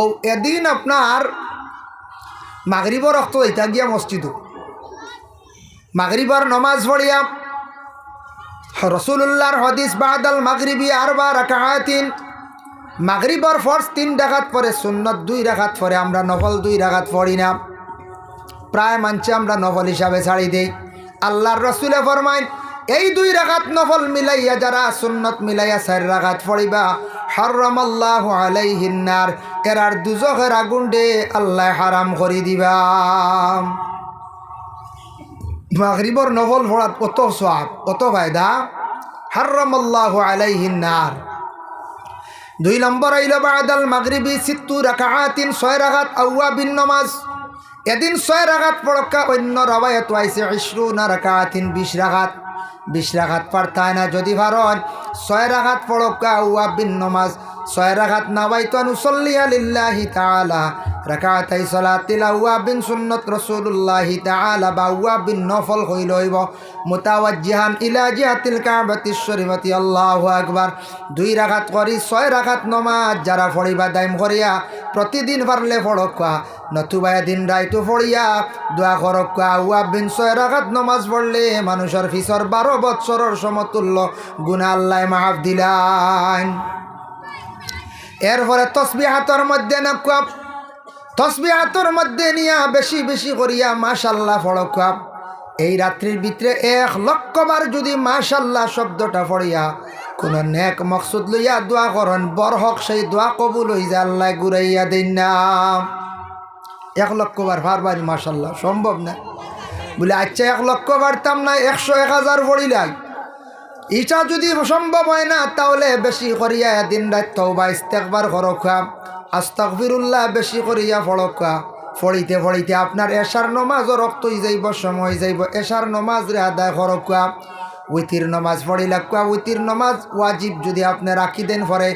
ও এদিন আপনার মাগরিবর রক্ত ইতা গিয়া মসজিদ মাগরিবর নমাজ পড়িয়া রসুল্লাহর হদিস বাদাল মাগরিবি আর বা রাকাহাতিন মাগরিবর ফর্স তিন ডাকাত পরে সুন্নত দুই রাখাত পরে আমরা নফল দুই রাখাত পড়ি না। প্রায় মানছে আমরা নফল হিসাবে ছাড়ি দেই। আল্লাহর রসুলে ফরমাইন এই দুই রাখাত নফল মিলাইয়া যারা সুন্নত মিলাইয়া চার রাখাত পড়িবা হরম আল্লাহ আলাইহিন্নার এরার দুজখের আগুন্ডে আল্লাহ হারাম করি দিবা। মাগরিবর নফল পড়াত অত সোয়াব অত ফায়দা? হরম আল্লাহ আলাইহিন্নার দুই নম্বর আইল বাদাল মাগরিবি সিত্তু রাকাহাতিন ছয় রাখাত আউয়া বিন নমাজ। এদিন ছয় রাখাত পড়কা অন্য রবায়ত আইসে ইসরু না রাকাহাতিন বিশ রাখাত বিশ রাখাত পারতায় না যদি ভারত ছয় রাখাত পড়কা উয়া বিন ছয় রাখাত নাবাইতো নুসল্লি আলিল্লাহি তাআলা, রাকাতাই সালাতিল আউয়া বিন সুন্নত রাসূলুল্লাহি তাআলা, বা আউয়া বিন নফল হইল হইব। মুতাওয়াজ্জিহান ইলা জিহাতিল কাবাতিশ শরীফাতি, আল্লাহু আকবার। দুই রাখাত করি, ছয় রাখাত নমাজ, যারা পড়িবা দাইম করিয়া, প্রতিদিন পারলে পড়কা নতুবা দিন রাইতো পড়িয়া, দোয়া করকা বিন ছয় রাখাত নমাজ পড়লে মানুষের ফিসর বারো বৎসরের সমতুল্য। গুণা আল্লাহ মাহাব দিলান। এরপরে তসবি হাতর মধ্যে নকুয়া তসবি হাতর মধ্যে নিয়া বেশি বেশি করিয়া মাশাল্লাহ ফড়কা এই রাত্রির ভিতরে এক লক্ষবার যদি মাশাল্লাহ শব্দটা পড়িয়া কোনো নেক মকসুদ লইয়া দোয়া করেন বর হক সেই দোয়া কবুল হই যে আল্লাহ ঘুরাইয়া দিন না। এক লক্ষবার ভারবারি মাশাল্লাহ, সম্ভব না। বলে আচ্ছা এক লক্ষ বাড়তাম না, একশো, এক হাজার পড়িলাই। ইটা যদি সম্ভব হয় না, তাহলে বেশি করিয়া দিন রাত তৌবা ইস্তেকবার করকা আস্তাকফিরুল্লাহ বেশি করিয়া ফড়কা ফড়িতে ফড়িতে আপনার এশার নমাজও রক্ত যাইব, সময় যাইব। এশার নমাজ রে আদায় করকা উইতির নমাজ ফড়ি পড়িলাকুয়া উইতির নমাজ ওয়াজিব যদি আপনি রাখি দেন পরে,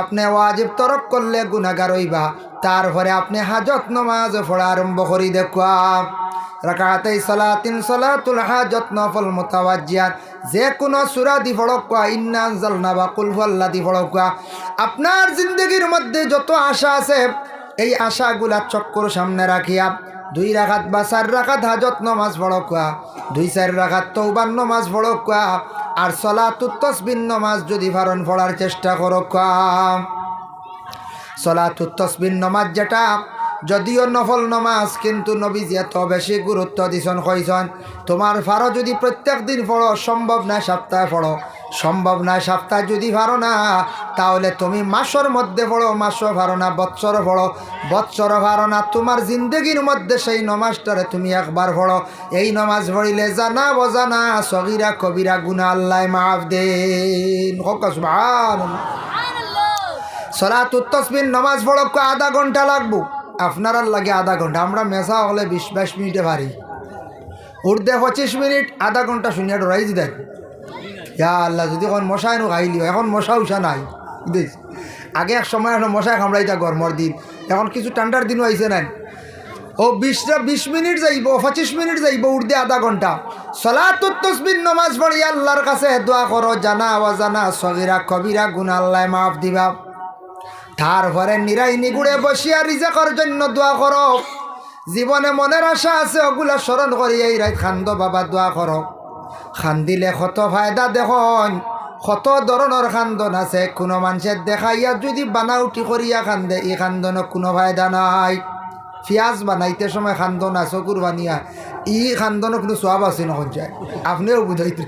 আপনি ওয়াজিব তরক করলে গুণাগার হইবা। তারপরে আপনি হাজত নমাজ পড়া আরম্ভ করি দেখুয়া রাকাতাই সালাতিন সালাতুল হাজত নফল মোতাবাজিয়ান যে কোনো সুরা দি ফড়কা ইন্না বা কুলফল্লা দি ফড়কা আপনার জিন্দগির মধ্যে যত আশা আছে, এই আশাগুলা চক্কর সামনে রাখিয়া দুই রাখাত বা চার রাখাত হাজত নমাজ পড়কা দুই চার রাখাত তৌবান নমাজ পড়কা আর সলাতুত তসবিন নমাজ যদি ভারণ পড়ার চেষ্টা করকা সলাতুত তসবিন নমাজ যেটা যদিও নফল নমাজ, কিন্তু নবীজি এত বেশি গুরুত্ব দিছন, কইছন, তোমার ফারো যদি প্রত্যেক দিন পড়ো, সম্ভব না সপ্তাহে পড়ো। সম্ভব না সপ্তাহে যদি পারো না, তাহলে তুমি মাসর মধ্যে পড়ো, মাসও পারো না বৎসর পড়ো। বৎসর পারো না, তোমার জিন্দগির মধ্যে সেই নমাজটারে তুমি একবার পড়ো। এই নমাজ পড়িলে জানা বজানা সগিরা কবিরা গুনা আল্লাহ মাফ দেন। সলাতুত তসবিন নমাজ পড়ো আধা ঘণ্টা লাগবো। আপনার লাগে আধা ঘণ্টা। আমরা মেসা হলে বিশ, বাইশ মিনিটে পারি। উর্দে পঁচিশ মিনিট, আধা ঘণ্টা শুনিয়া ডরাই দেখ। ইয়া আল্লাহ, যদি এখন মশাই নো খাইলিও এখন মশা উষা নাই। বুঝিস? আগে এক সময় এখন মশাই কামড়াইতা গরমর দিন। এখন কিছু ঠান্ডার দিনও আইসে নাই। ও বিশটা বিশ মিনিট যাইব, পঁচিশ মিনিট যাইব উর্দে আধা ঘণ্টা। সলাতুত তসবিন নমাজ পড়ি, আল্লাহর কাছে দোয়া করো, জানা অজানা সগিরা, কবিরা গুণ আল্লাহ মাফ দিবা। তারপরে নিরাই নিগুড়ে বসিয়া রিজাকর জন্য দোয়া করো। জীবনে মনের আশা আছে, ওগুলা স্মরণ করি এই রাত খান্দ বাবা, দোয়া করো। খান্দিলে কত ফায়দা দেখুন, কত ধরনের খান্দন আছে। কোনো মানুষের দেখাইয়া যদি বানাউটি করিয়া খান্দে, এই খান্দনের কোনো ফায়দা নাই। পিঁয়াজ বানাইতে সময় খান্দন আছে, কুরবানিয়া। ই খান্দনও কিন্তু সব আছে নখন যায় আপনিও বুঝাইতে